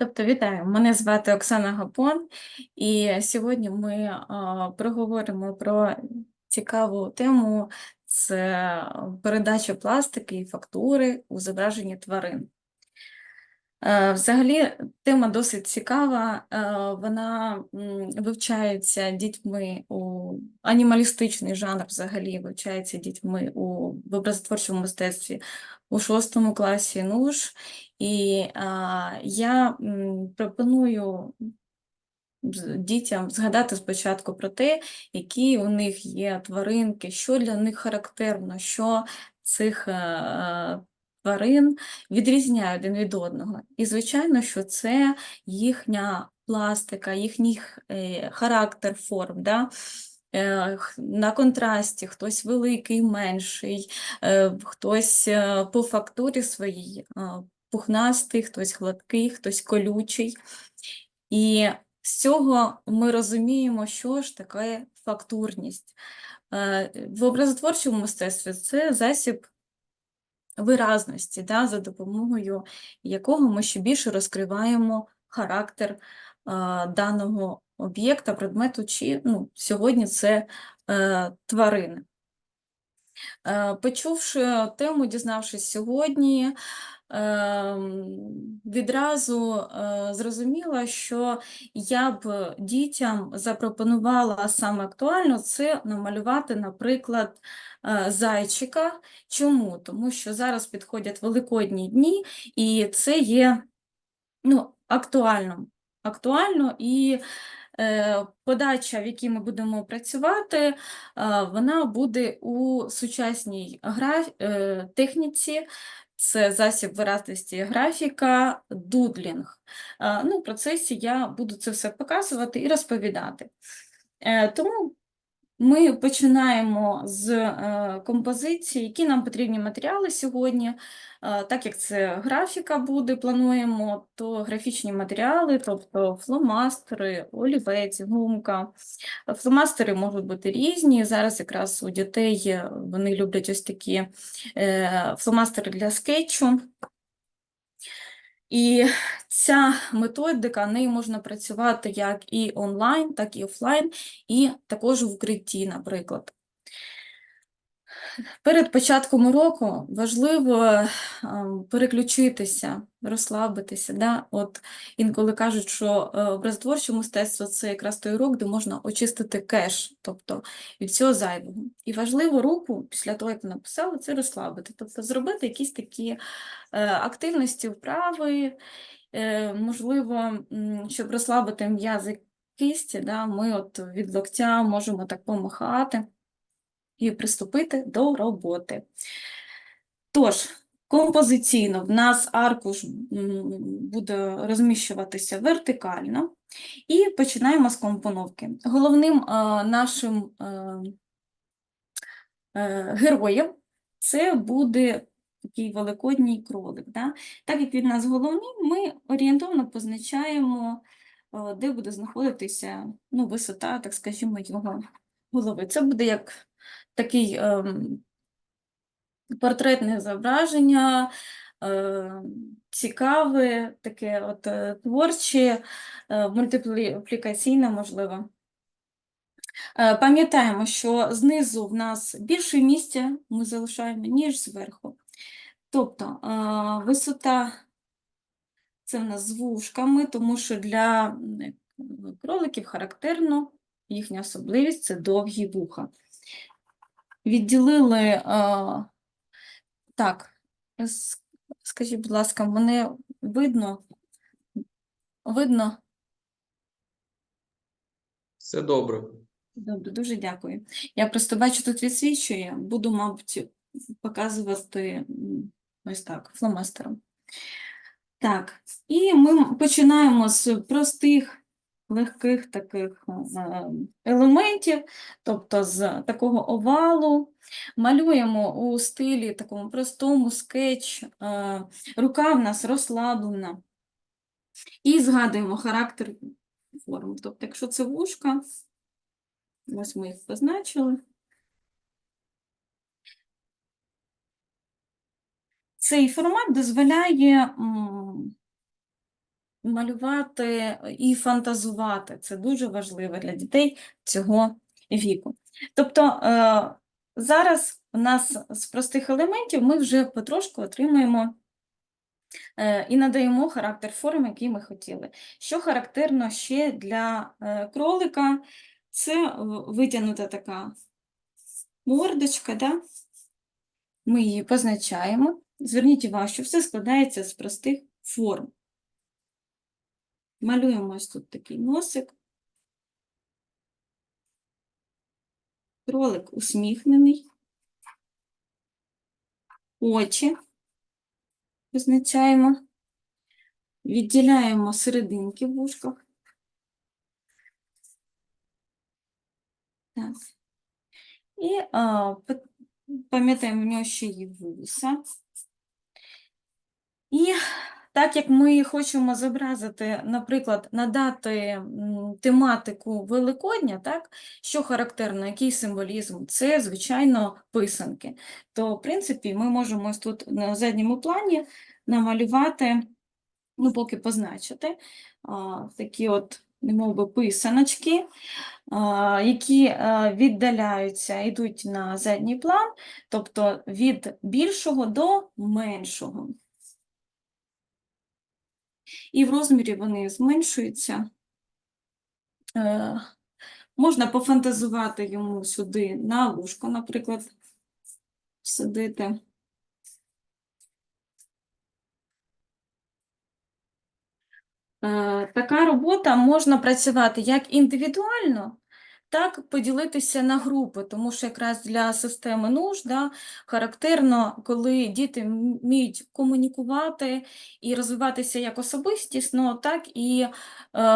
Тобто, вітаю, мене звати Оксана Гапон, і сьогодні ми проговоримо про цікаву тему це передача пластики і фактури у зображенні тварин. Взагалі, тема досить цікава, вона вивчається дітьми у анімалістичний жанр взагалі вивчається дітьми у образотворчому мистецтві у шостому класі НУШ. І а, я пропоную дітям згадати спочатку про те, які у них є тваринки, що для них характерно, що цих е, тварин відрізняє один від одного. І, звичайно, що це їхня пластика, їхній е, характер форм. Да? Е, На контрасті хтось великий, менший, е, хтось по фактурі своїй пухнастий, хтось гладкий, хтось колючий. І з цього ми розуміємо, що ж таке фактурність. Е, В образотворчому мистецтві це засіб виразності, да, за допомогою якого ми ще більше розкриваємо характер е, даного об'єкта, предмету, чи ну, сьогодні це е, тварини. Е, Почувши тему, дізнавшись сьогодні, відразу е, зрозуміла, що я б дітям запропонувала саме актуально це намалювати, наприклад, е, зайчика. Чому? Тому що зараз підходять великодні дні, і це є ну, актуально. Актуально і е, подача, в якій ми будемо працювати, вона буде у сучасній граф... е, техніці. Це засіб виразності графіка, дудлінг. Ну, в процесі я буду це все показувати і розповідати. Е, тому ми починаємо з е, композиції, які нам потрібні матеріали сьогодні. Е, Так як це графіка буде, плануємо, то графічні матеріали, тобто фломастери, олівець, гумка. Фломастери можуть бути різні. Зараз якраз у дітей е, вони люблять ось такі фломастери для скетчу. І ця методика, нею можна працювати як і онлайн, так і офлайн, і також в укритті, наприклад. Перед початком уроку важливо ем, переключитися, розслабитися. Да? От інколи кажуть, що е, образотворче мистецтво це якраз той урок, де можна очистити кеш, тобто від всього зайвого. І важливо руку, після того, як написали, це розслабити, тобто зробити якісь такі е, активності, вправи, е, можливо, щоб розслабити м'язи кисті, да, ми от від локтя можемо так помахати і приступити до роботи. Тож, композиційно в нас аркуш буде розміщуватися вертикально, і починаємо з компоновки. Головним е, нашим е, е, героєм це буде такий великодній кролик. Да? Так як він нас головний, ми орієнтовно позначаємо, де буде знаходитися ну, висота, так скажімо, його голови. Це буде як такий ем, портретне зображення, е, цікаве, таке от е, творче, е, мультиплікаційне, можливо. Е, Пам'ятаємо, що знизу в нас більше місця ми залишаємо, ніж зверху. Тобто е, висота це в нас з вушками, тому що для кроликів характерно їхня особливість це довгі вуха. Відділили, е, так, скажіть, будь ласка, мене видно? Видно? Все добре. Добре, дуже дякую. Я просто бачу, тут відсвічує, буду, мабуть, показувати ось так, фломастером. Так, і ми починаємо з простих, легких таких е, елементів, тобто з такого овалу. Малюємо у стилі такому простому скетч, е, рука в нас розслаблена. І згадуємо характер форм. Тобто, якщо це вушка, Ось ми їх позначили. Цей формат дозволяє малювати і фантазувати. Це дуже важливо для дітей цього віку. Тобто е, зараз у нас з простих елементів ми вже потрошку отримуємо е, і надаємо характер форм, який ми хотіли. Що характерно ще для е, кролика, це витягнута така мордочка, да? ми її позначаємо. Зверніть увагу, що все складається з простих форм. Малюємо ось тут такий носик. Кролик усміхнений. Очі визначаємо. Відділяємо серединки в вушках. Так. І пам'ятаємо, в нього ще є вуса. І так як ми хочемо зобразити, наприклад, надати тематику Великодня, так, що характерно, який символізм, це, звичайно, писанки. То, в принципі, ми можемо ось тут на задньому плані намалювати, ну, поки позначити, такі от, немов би, писаночки, які віддаляються, йдуть на задній план, тобто від більшого до меншого. І в розмірі вони зменшуються. Е, Можна пофантазувати йому сюди на вушко, наприклад, садити. Е, Така робота можна працювати як індивідуально, так поділитися на групи, тому що якраз для системи нуж да, характерно, коли діти вміють комунікувати і розвиватися як особистісно, так і е,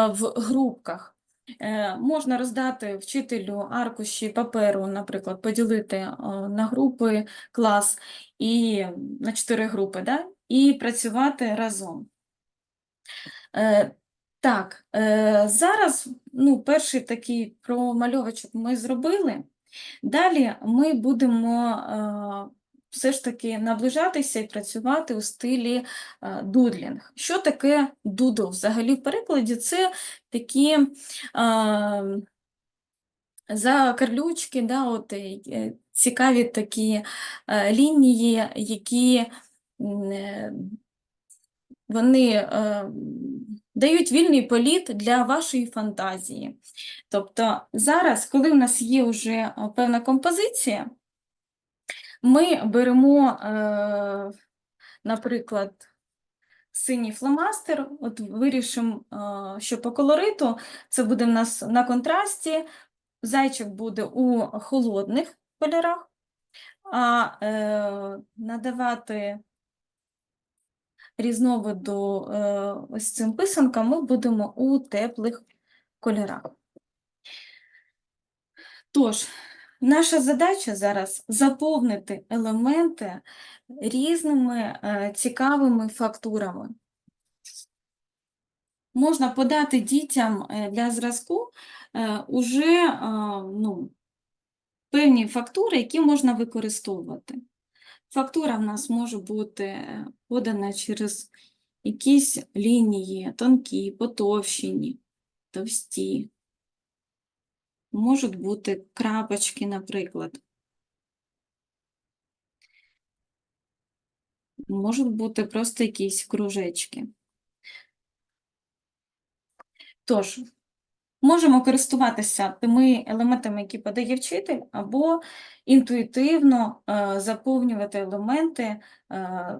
в групках. Е, Можна роздати вчителю аркуші паперу, наприклад, поділити е, на групи клас і на чотири групи, да, і працювати разом. Так, е, зараз ну, перший такий промальовочок ми зробили. Далі ми будемо е, все ж таки наближатися і працювати у стилі е, дудлінг. Що таке дудл? Взагалі в перекладі це такі е, закарлючки, да, от, е, е, цікаві такі е, лінії, які е, вони е, дають вільний політ для вашої фантазії. Тобто зараз, коли в нас є вже е, певна композиція, ми беремо, е, наприклад, синій фломастер, от вирішимо, е, що по колориту. Це буде в нас на контрасті, зайчик буде у холодних кольорах, а е, надавати різновиду е, ось цим писанкам ми будемо у теплих кольорах. Тож, наша задача зараз заповнити елементи різними е, цікавими фактурами. Можна подати дітям е, для зразку уже ну, певні фактури, які можна використовувати. Фактура в нас може бути е, подана через якісь лінії, тонкі, потовщені, товсті. Можуть бути крапочки, наприклад. Можуть бути просто якісь кружечки. Тож, можемо користуватися тими елементами, які подає вчитель, або інтуїтивно е, заповнювати елементи е,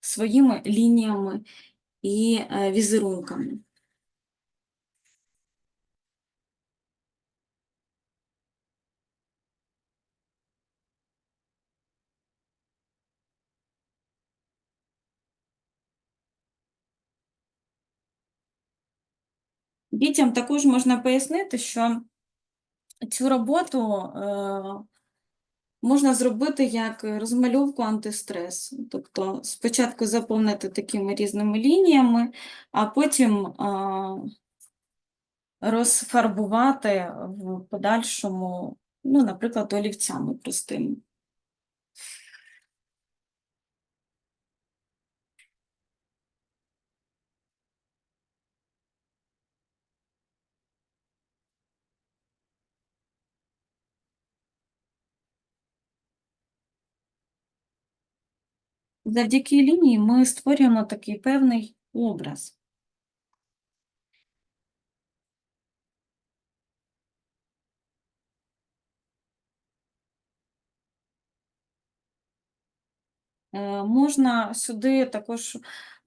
своїми лініями і е, візерунками. Дітям також можна пояснити, що цю роботу е, можна зробити як розмальовку антистрес. Тобто спочатку заповнити такими різними лініями, а потім е, розфарбувати в подальшому, ну, наприклад, олівцями простими. Завдяки лінії ми створюємо такий певний образ. Е, Можна сюди також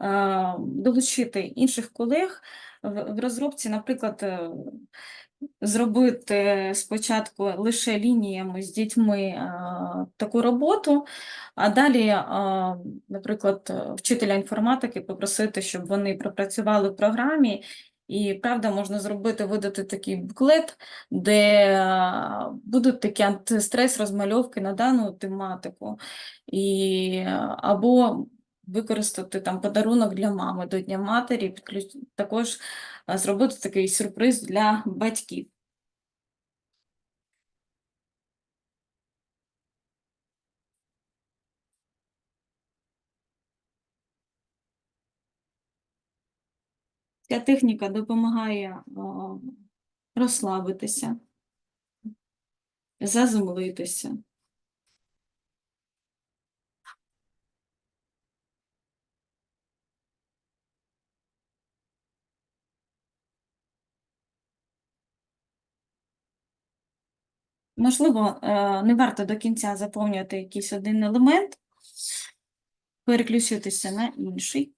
е, долучити інших колег в розробці, наприклад, е, зробити спочатку лише лініями з дітьми е, таку роботу, а далі, е, наприклад, е, вчителя інформатики попросити, щоб вони пропрацювали в програмі. І правда, можна зробити, видати такий буклет, де будуть такі антистрес розмальовки на дану тематику, і, або використати там подарунок для мами до Дня матері, підключ... також зробити такий сюрприз для батьків. Ця техніка допомагає е, розслабитися, заземлитися. Можливо, е, не варто до кінця заповнювати якийсь один елемент, переключитися на інший.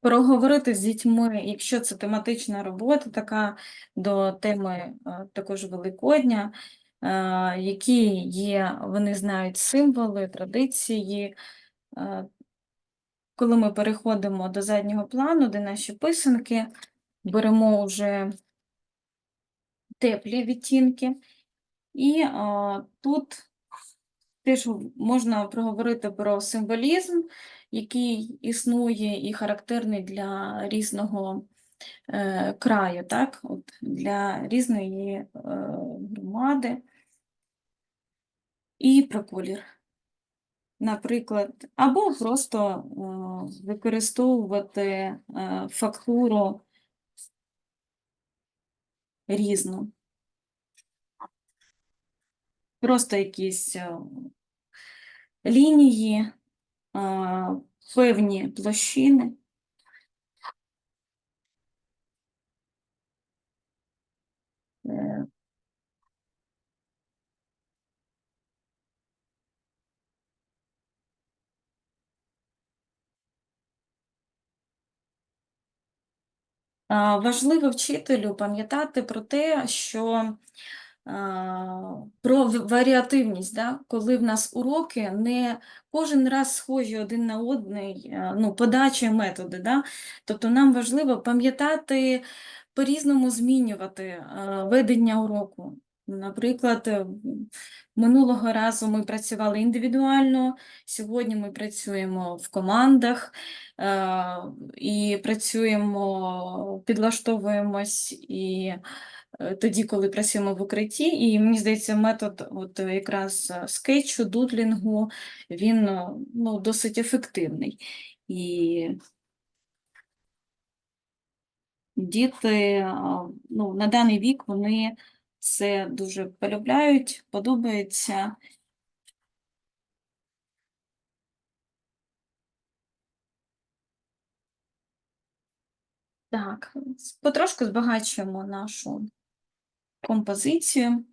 Проговорити з дітьми, якщо це тематична робота, така до теми також Великодня, які є, вони знають символи, традиції. Коли ми переходимо до заднього плану, де наші писанки, беремо вже теплі відтінки, і тут теж можна проговорити про символізм, який існує і характерний для різного е, краю, так? От Для різної е, громади. І про колір. Наприклад, або просто е, використовувати е, фактуру різну. Просто якісь е, лінії, певні площини. Е, Важливо вчителю пам'ятати про те, що про варіативність, да? коли в нас уроки не кожен раз схожі один на одний, ну, подача і методи. Да? Тобто нам важливо пам'ятати, по-різному змінювати ведення уроку. Наприклад, е, минулого разу ми працювали індивідуально, сьогодні ми працюємо в командах і працюємо, підлаштовуємось і тоді, коли працюємо в укритті. І мені здається, метод от якраз е, скетчу, дудлінгу, він е, ну, досить ефективний. І діти ну, на даний вік вони це дуже полюбляють, подобається. Так, потрошку збагачуємо нашу композицію.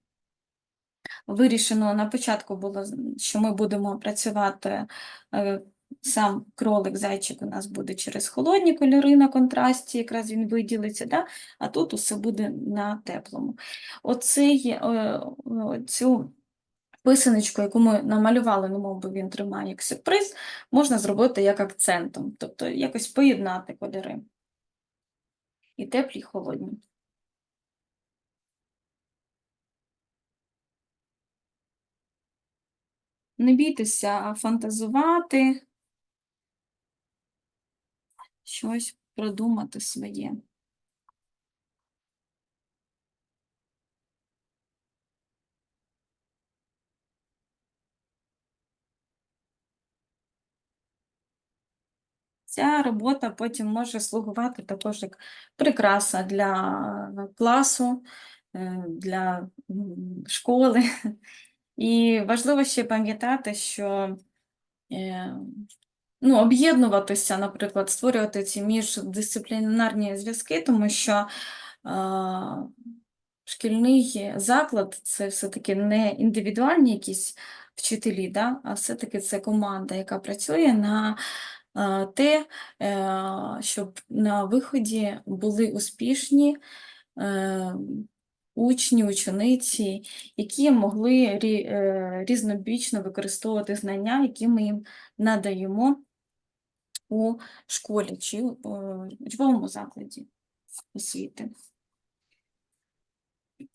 Вирішено на початку було, що ми будемо працювати е, сам кролик, зайчик у нас буде через холодні кольори на контрасті, якраз він виділиться, да? а тут усе буде на теплому. Оцей, е, о, цю писаночку, яку ми намалювали, ну, мов би він тримає як сюрприз, можна зробити як акцентом, тобто якось поєднати кольори. І теплі, і холодні. Не бійтеся фантазувати, щось продумати своє. Ця робота потім може слугувати також як прикраса для класу, е, для школи і важливо ще пам'ятати, що е, ну, об'єднуватися, наприклад, створювати ці міждисциплінарні зв'язки, тому що шкільний заклад це все-таки не індивідуальні якісь вчителі, да? а все-таки це команда, яка працює на те, е, щоб на виході були успішні е, учні, учениці, які могли е, різнобічно використовувати знання, які ми їм надаємо у школі чи у учбовому закладі освіти.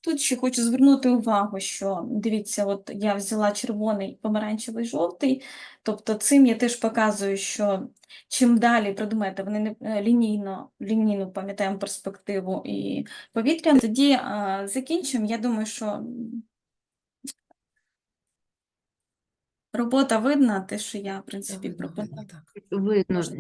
Тут ще хочу звернути увагу, що дивіться, от я взяла червоний, помаранчевий, жовтий. Тобто цим я теж показую, що чим далі предмети, вони не е, лінійно, лінійно пам'ятаємо перспективу і повітря. Тоді а, закінчимо. Я думаю, що робота видна, те, що я, в принципі, пропоную. Видно,